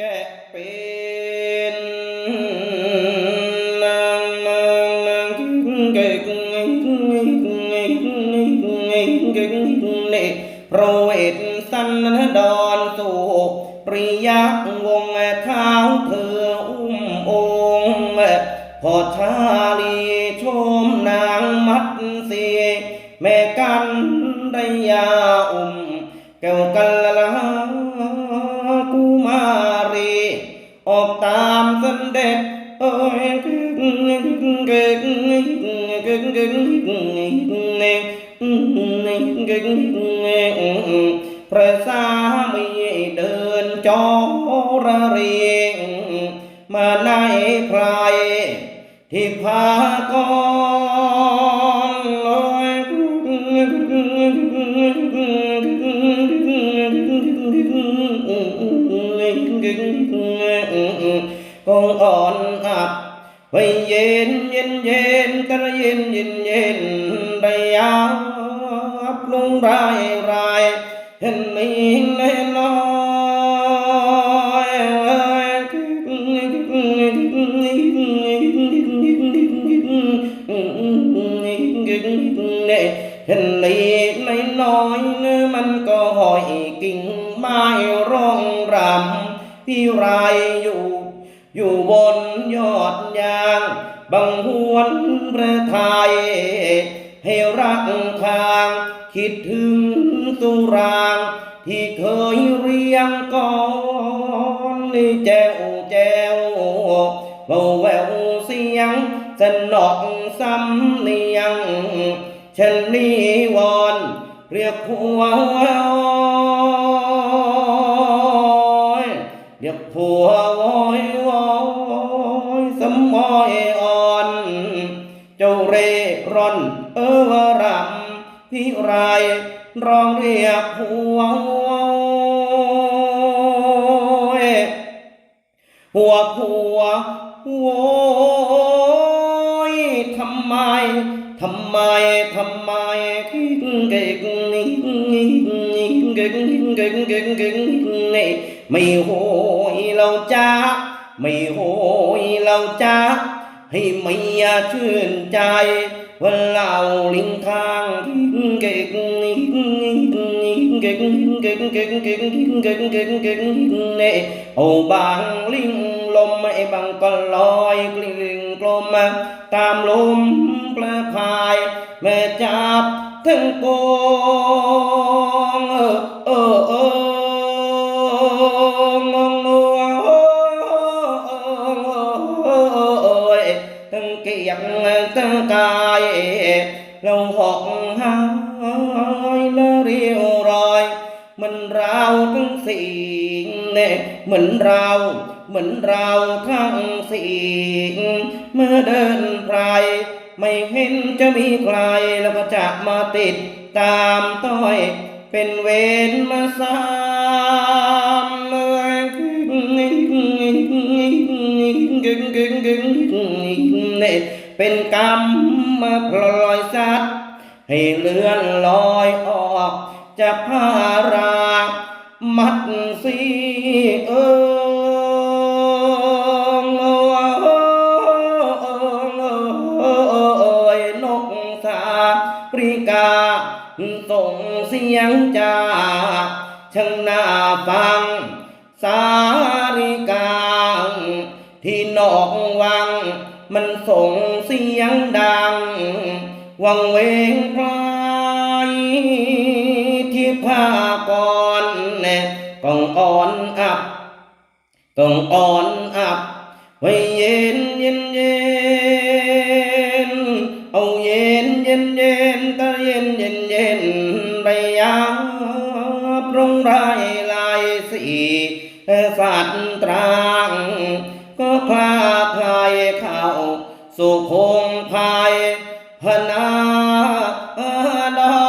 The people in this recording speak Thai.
แกะเป็นนางนางนางเก่งเก่งเก่งเก่งเนโปรเวทสันดอนสุปริยักวงเท้าเธออุ้มองค์พอชาลีชมนางมัดเสียแม่กันได้ยาอุ้มแก้วกันละละ ออกตามเสด็จเอ้ยกึ่งกึ่งกึ่งกึ่งกึ่งกึ่งพระสามีเดินจอระเรียงมาในใครที่พากรลอยก งอ่อนอับไว้เย็นเย็นเย็นกระเย็นเย็นเย็นได้ยาบลงรายรายเห็นมีแน่นอยเห็นลีในน้อยเนื้อมันก็หอยกิ่งไม้ร้องรำพี่ไรอยู่ อยู่บนยอดยางบังหวนพระไทยให้รักทาง คิดถึงสุราง ที่เคยเรียงก่อนนี่แจวแจวเบาแววเสียงสนอกสำเนียงฉันนี่วอนเรียกผัวเรียกผัววอยวอ เร่ร่อน เออรำพี่ไรร้องเรียกผัวหัวผัวโวยทำไม ทำไม ทำไมเก่งเก่งเก่งเก่งเก่งเก่งนี่ไม่โหยเราจ้าไม่โหยเราจ้า ให้เมียชื่นใจว่าเราลิงทางเก่งเก่งเก่งเก่งเก่งเก่งเก่งเก่งนี่เอาบางลิงลมไอ้บางก็ลอยกลิ่งกลมตามลมปลาพายแม่จับทั้งก ทั้งเกียงทั้งกายเราหอกหายและเรียวรอยมันเราทั้งสิ่งเนี่ยเหมือนเราเหมือนเราทั้งสิ่งเมื่อเดินไพรไม่เห็นจะมีใครแล้วก็จะมาติดตามต้อยเป็นเวรมาสา เนี่ยเป็นกรรมมาปล่อยสัตว์ให้เลื่อนลอยออกจากผ้ารามัดสีเออนกสาปริกาส่งเสียงจากช่างน่าฟังสาริกา ที่นอกวัง มันส่งเสียงดัง วังเวงพลายที่ผ้าก่อนแน่กองอ่อนอับกองอ่อนอับ ไว้เย็นเย็นเย็นเอาเย็นเย็นเย็นตาเย็นเย็นเย็นไปยาปรุงไรลายสีสัตว์ตราง ก็คลาคลายเข้าสู่คงภายพนาดอ